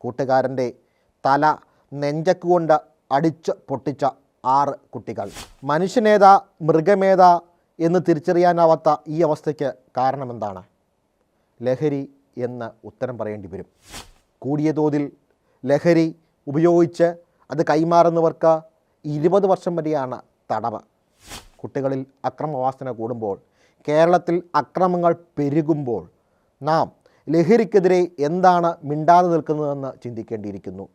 കൂട്ടുകാരന്റെ തല നെഞ്ചക്കുകൊണ്ട് അടിച്ച് പൊട്ടിച്ച ആറ് കുട്ടികൾ. മനുഷ്യനേതാ മൃഗമേതാ എന്ന് തിരിച്ചറിയാനാവാത്ത ഈ അവസ്ഥയ്ക്ക് കാരണമെന്താണ്? ലഹരി എന്ന് ഉത്തരം പറയേണ്ടി വരും. കൂടിയ തോതിൽ ലഹരി ഉപയോഗിച്ച് അത് കൈമാറുന്നവർക്ക് ഇരുപത് വർഷം വരെയാണ് തടവ്. കുട്ടികളിൽ അക്രമവാസന കൂടുമ്പോൾ കേരളത്തിൽ അക്രമങ്ങൾ പെരുകുമ്പോൾ നാം ലഹരിക്കെതിരെ എന്താണ് മിണ്ടാതെ നിൽക്കുന്നതെന്ന് ചിന്തിക്കേണ്ടിയിരിക്കുന്നു.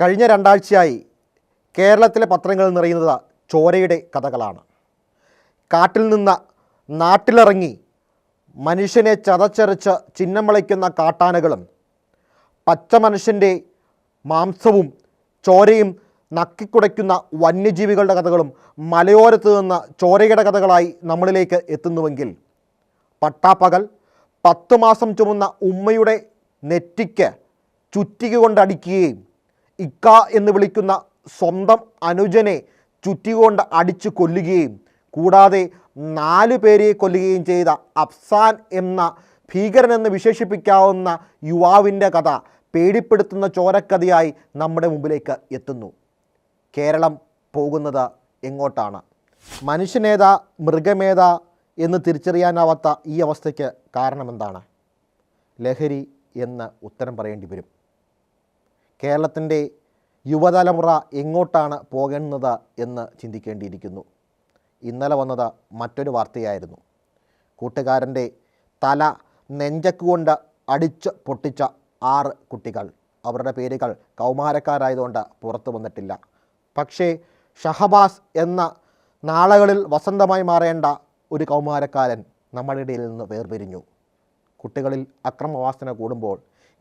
കഴിഞ്ഞ രണ്ടാഴ്ചയായി കേരളത്തിലെ പത്രങ്ങൾ നിറയുന്നത് ചോരയുടെ കഥകളാണ്. കാട്ടിൽ നിന്ന് നാട്ടിലിറങ്ങി മനുഷ്യനെ ചതച്ചരച്ച് ചിഹ്നം വിളയ്ക്കുന്ന കാട്ടാനകളും പച്ച മനുഷ്യന്റെ മാംസവും ചോരയും നക്കിക്കുടയ്ക്കുന്ന വന്യജീവികളുടെ കഥകളും മലയോരത്ത് നിന്ന് ചോരയുടെ കഥകളായി നമ്മളിലേക്ക് എത്തുന്നുവെങ്കിൽ പട്ടാപ്പകൽ പത്ത് മാസം ചുമന്ന ഉമ്മയുടെ നെറ്റിക്ക് ചുറ്റിക കൊണ്ടടിക്കുകയും ഇക്ക എന്ന് വിളിക്കുന്ന സ്വന്തം അനുജനെ ചുറ്റിക കൊണ്ട് അടിച്ചു കൊല്ലുകയും കൂടാതെ നാല് പേരെ കൊല്ലുകയും ചെയ്ത അഫ്സാൻ എന്ന ഭീകരനെന്ന് വിശേഷിപ്പിക്കാവുന്ന യുവാവിന്റെ കഥ പേടിപ്പെടുത്തുന്ന ചോരക്കഥയായി നമ്മുടെ മുമ്പിലേക്ക് എത്തുന്നു. കേരളം പോകുന്നത് എങ്ങോട്ടാണ്? മനുഷ്യനേതാ മൃഗമേതാ എന്ന് തിരിച്ചറിയാനാവാത്ത ഈ അവസ്ഥയ്ക്ക് കാരണമെന്താണ്? ലഹരി എന്ന് ഉത്തരം പറയേണ്ടി വരും. കേരളത്തിന്റെ യുവതലമുറ എങ്ങോട്ടാണ് പോകുന്നത് എന്ന് ചിന്തിക്കേണ്ടിയിരിക്കുന്നു. ഇന്നലെ വന്നത് മറ്റൊരു വാർത്തയായിരുന്നു. കൂട്ടുകാരന്റെ തല നെഞ്ചക്കുകൊണ്ട് അടിച്ച് പൊട്ടിച്ച ആറ് കുട്ടികൾ. അവരുടെ പേരുകൾ കൗമാരക്കാരായതുകൊണ്ട് പുറത്തു വന്നിട്ടില്ല. പക്ഷേ ഷഹബാസ് എന്ന നാളുകളിൽ വസന്തമായി മാറേണ്ട ഒരു കൗമാരക്കാരൻ നമ്മുടെ ഇടയിൽ നിന്ന് വേർപിരിഞ്ഞു. കുട്ടികളിൽ അക്രമവാസന കൂടുമ്പോൾ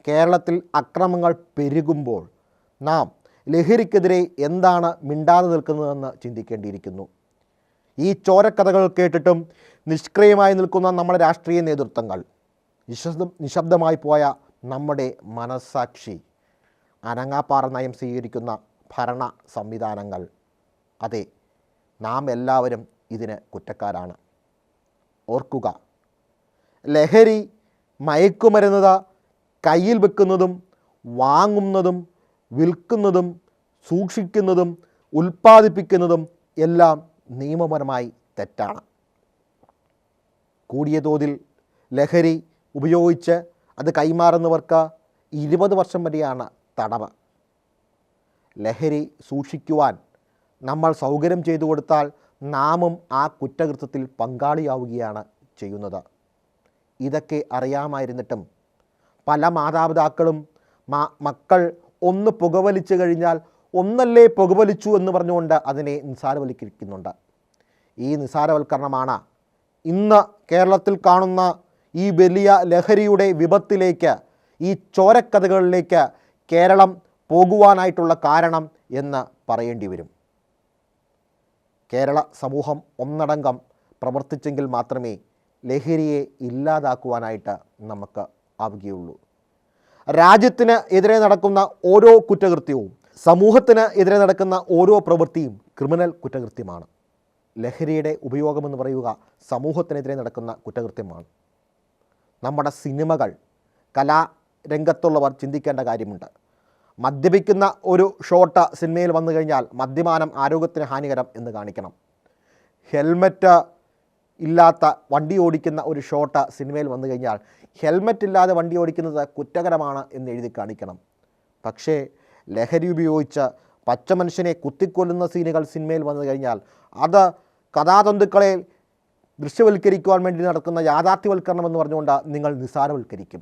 കേരളത്തിൽ അക്രമങ്ങൾ പെരുകുമ്പോൾ നാം ലഹരിക്കെതിരെ എന്താണ് മിണ്ടാതെ നിൽക്കുന്നതെന്ന് ചിന്തിക്കേണ്ടിയിരിക്കുന്നു. ഈ ചോരക്കഥകൾ കേട്ടിട്ടും നിഷ്ക്രിയമായി നിൽക്കുന്ന നമ്മുടെ രാഷ്ട്രീയ നേതൃത്വങ്ങൾ നിശബ്ദം നിശബ്ദമായി പോയ നമ്മുടെ മനസ്സാക്ഷി അനങ്ങാപ്പാറ നയം സ്വീകരിക്കുന്ന ഭരണ സംവിധാനങ്ങൾ. അതെ നാം എല്ലാവരും ഇതിന് കുറ്റക്കാരാണ്. ഓർക്കുക ലഹരി മയക്കുമരുന്നത് കയ്യിൽ വെക്കുന്നതും വാങ്ങുന്നതും വിൽക്കുന്നതും സൂക്ഷിക്കുന്നതും ഉൽപ്പാദിപ്പിക്കുന്നതും എല്ലാം നിയമപരമായി തെറ്റാണ്. കൂടിയ തോതിൽ ലഹരി ഉപയോഗിച്ച് അത് കൈമാറുന്നവർക്ക് ഇരുപത് വർഷം വരെയാണ് തടവ്. ലഹരി സൂക്ഷിക്കുവാൻ നമ്മൾ സൗകര്യം ചെയ്തു കൊടുത്താൽ നാമും ആ കുറ്റകൃത്യത്തിൽ പങ്കാളിയാവുകയാണ് ചെയ്യുന്നത്. ഇതൊക്കെ അറിയാമായിരുന്നിട്ടും പല മാതാപിതാക്കളും മക്കൾ ഒന്ന് പുകവലിച്ചു കഴിഞ്ഞാൽ ഒന്നല്ലേ പുകവലിച്ചു എന്ന് പറഞ്ഞുകൊണ്ട് അതിനെ നിസ്സാരവൽക്കരിക്കുന്നുണ്ട്. ഈ നിസ്സാരവൽക്കരണമാണ് ഇന്ന് കേരളത്തിൽ കാണുന്ന ഈ വലിയ ലഹരിയുടെ വിപത്തിലേക്ക് ഈ ചോരക്കഥകളിലേക്ക് കേരളം പോകുവാനായിട്ടുള്ള കാരണം എന്ന് പറയേണ്ടി വരും. കേരള സമൂഹം ഒന്നടങ്കം പ്രവർത്തിച്ചെങ്കിൽ മാത്രമേ ലഹരിയെ ഇല്ലാതാക്കുവാനായിട്ട് നമുക്ക് ആവുകയുള്ളൂ. രാജ്യത്തിന് എതിരെ നടക്കുന്ന ഓരോ കുറ്റകൃത്യവും സമൂഹത്തിന് എതിരെ നടക്കുന്ന ഓരോ പ്രവൃത്തിയും ക്രിമിനൽ കുറ്റകൃത്യമാണ്. ലഹരിയുടെ ഉപയോഗമെന്ന് പറയുക സമൂഹത്തിനെതിരെ നടക്കുന്ന കുറ്റകൃത്യമാണ്. നമ്മുടെ സിനിമകൾ കലാരംഗത്തുള്ളവർ ചിന്തിക്കേണ്ട കാര്യമുണ്ട്. മദ്യപിക്കുന്ന ഒരു ഷോട്ട് സിനിമയിൽ വന്നു കഴിഞ്ഞാൽ മദ്യപാനം ആരോഗ്യത്തിന് ഹാനികരം എന്ന് കാണിക്കണം. ഹെൽമറ്റ് ഇല്ലാത്ത വണ്ടി ഓടിക്കുന്ന ഒരു ഷോട്ട് സിനിമയിൽ വന്നു കഴിഞ്ഞാൽ ഹെൽമറ്റ് ഇല്ലാതെ വണ്ടി ഓടിക്കുന്നത് കുറ്റകരമാണ് എന്ന് എഴുതി കാണിക്കണം. പക്ഷേ ലഹരി ഉപയോഗിച്ച് പച്ച മനുഷ്യനെ കുത്തിക്കൊല്ലുന്ന സീനുകൾ സിനിമയിൽ വന്നു കഴിഞ്ഞാൽ അത് കഥാതന്തുക്കളെ ദൃശ്യവൽക്കരിക്കുവാൻ വേണ്ടി നടക്കുന്ന യാഥാർത്ഥ്യവൽക്കരണം എന്ന് പറഞ്ഞുകൊണ്ട് നിങ്ങൾ നിസ്സാരവൽക്കരിക്കും.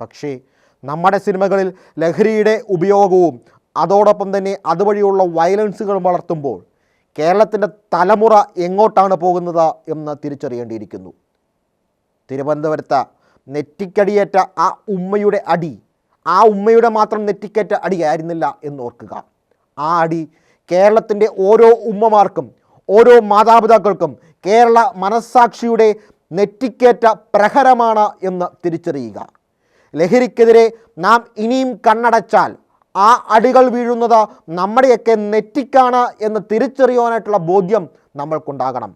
പക്ഷേ നമ്മുടെ സിനിമകളിൽ ലഹരിയുടെ ഉപയോഗവും അതോടൊപ്പം തന്നെ അതുവഴിയുള്ള വയലൻസുകളും വളർത്തുമ്പോൾ കേരളത്തിന്റെ തലമുറ എങ്ങോട്ടാണ് പോകുന്നത് എന്ന് തിരിച്ചറിയേണ്ടിയിരിക്കുന്നു. തിരുവനന്തപുരത്ത് നെറ്റിക്കടിയേറ്റ ആ ഉമ്മയുടെ അടി ആ ഉമ്മയുടെ മാത്രം നെറ്റിക്കേറ്റ അടിയായിരുന്നില്ല എന്ന് ഓർക്കുക. ആ അടി കേരളത്തിന്റെ ഓരോ ഉമ്മമാർക്കും ഓരോ മാതാപിതാക്കൾക്കും കേരള മനസ്സാക്ഷിയുടെ നെറ്റിക്കേറ്റ പ്രഹരമാണ് എന്ന് തിരിച്ചറിയുക. ലഹരിക്കെതിരെ നാം ഇനിയും കണ്ണടച്ചാൽ ആ അടികൾ വീഴുന്നത് നമ്മുടെയൊക്കെ നെറ്റിക്കാണ് എന്ന് തിരിച്ചറിയുവാനായിട്ടുള്ള ബോധ്യം നമ്മൾക്കുണ്ടാകണം.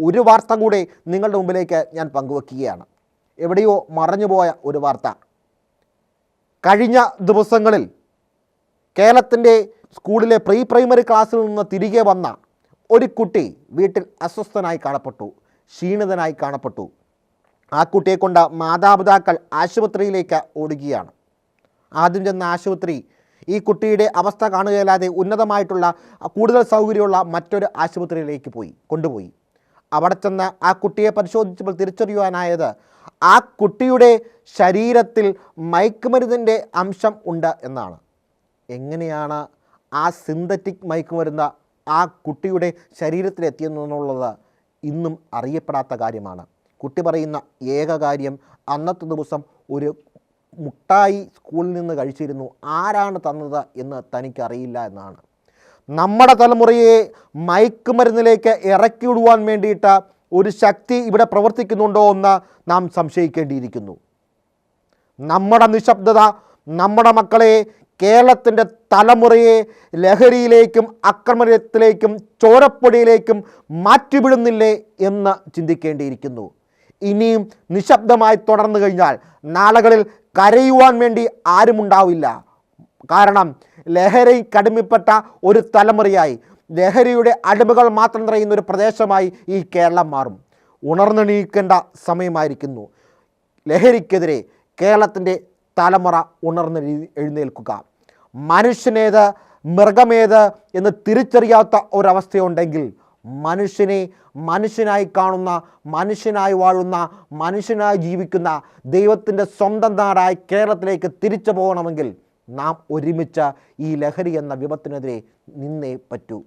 ഒരു വാർത്ത കൂടെ നിങ്ങളുടെ മുമ്പിലേക്ക് ഞാൻ പങ്കുവെക്കുകയാണ്. എവിടെയോ മറഞ്ഞുപോയ ഒരു വാർത്ത. കഴിഞ്ഞ ദിവസങ്ങളിൽ കേരളത്തിന്റെ സ്കൂളിലെ പ്രീ പ്രൈമറി ക്ലാസ്സിൽ നിന്ന് തിരികെ വന്ന ഒരു കുട്ടി വീട്ടിൽ അസ്വസ്ഥനായി കാണപ്പെട്ടു ക്ഷീണിതനായി കാണപ്പെട്ടു. ആ കുട്ടിയെ കൊണ്ട് മാതാപിതാക്കൾ ആശുപത്രിയിലേക്ക് ഓടുകയാണ്. ആദ്യം ചെന്ന ആശുപത്രി ഈ കുട്ടിയുടെ അവസ്ഥ കാണുകയല്ലാതെ ഉന്നതമായിട്ടുള്ള കൂടുതൽ സൗകര്യമുള്ള മറ്റൊരു ആശുപത്രിയിലേക്ക് പോയി കൊണ്ടുപോയി. അവിടെ ചെന്ന് ആ കുട്ടിയെ പരിശോധിച്ചപ്പോൾ തിരിച്ചറിയുവാനായത് ആ കുട്ടിയുടെ ശരീരത്തിൽ മയക്കുമരുന്നിന്റെ അംശം ഉണ്ട് എന്നാണ്. എങ്ങനെയാണ് ആ സിന്തറ്റിക് മയക്കുമരുന്ന് ആ കുട്ടിയുടെ ശരീരത്തിലെത്തിയെന്നുള്ളത് ഇന്നും അറിയപ്പെടാത്ത കാര്യമാണ്. കുട്ടി പറയുന്ന ഏക കാര്യം അന്നത്തെ ദിവസം ഒരു മുട്ടായി സ്കൂളിൽ നിന്ന് കഴിച്ചിരുന്നു. ആരാണ് തന്നത് എന്ന് തനിക്കറിയില്ല എന്നാണ്. നമ്മുടെ തലമുറയെ മയക്കുമരുന്നിലേക്ക് ഇറക്കി വിടുവാൻ വേണ്ടിയിട്ട് ഒരു ശക്തി ഇവിടെ പ്രവർത്തിക്കുന്നുണ്ടോ എന്ന് നാം സംശയിക്കേണ്ടിയിരിക്കുന്നു. നമ്മുടെ നിശബ്ദത നമ്മുടെ മക്കളെ കേരളത്തിന്റെ തലമുറയെ ലഹരിയിലേക്കും അക്രമത്തിലേക്കും ചോരപ്പൊടിയിലേക്കും മാറ്റിവിടുന്നില്ലേ എന്ന് ചിന്തിക്കേണ്ടിയിരിക്കുന്നു. ഇനിയും നിശബ്ദമായി തുടർന്നു കഴിഞ്ഞാൽ നാളുകളിൽ കരയുവാൻ വേണ്ടി ആരുമുണ്ടാവില്ല കാരണം ലഹരി കടുമിപ്പെട്ട ഒരു തലമുറയായി ലഹരിയുടെ അടിമകൾ മാത്രം നിറയുന്ന ഒരു പ്രദേശമായി ഈ കേരളം മാറും. ഉണർന്നെണീക്കേണ്ട സമയമായിരിക്കുന്നു. ലഹരിക്കെതിരെ കേരളത്തിന്റെ തലമുറ ഉണർന്ന് എഴുന്നേൽക്കുക. മനുഷ്യനേത് മൃഗമേത് എന്ന് തിരിച്ചറിയാത്ത ഒരവസ്ഥയുണ്ടെങ്കിൽ മനുഷ്യനെ മനുഷ്യനായി കാണുന്ന മനുഷ്യനായി വാഴുന്ന മനുഷ്യനായി ജീവിക്കുന്ന ദൈവത്തിന്റെ സ്വന്തം നാടായി കേരളത്തിലേക്ക് തിരിച്ചു പോകണമെങ്കിൽ നാം ഒരുമിച്ച ഈ ലഹരി എന്ന വിപത്തിനെതിരെ നിന്നേ പറ്റൂ.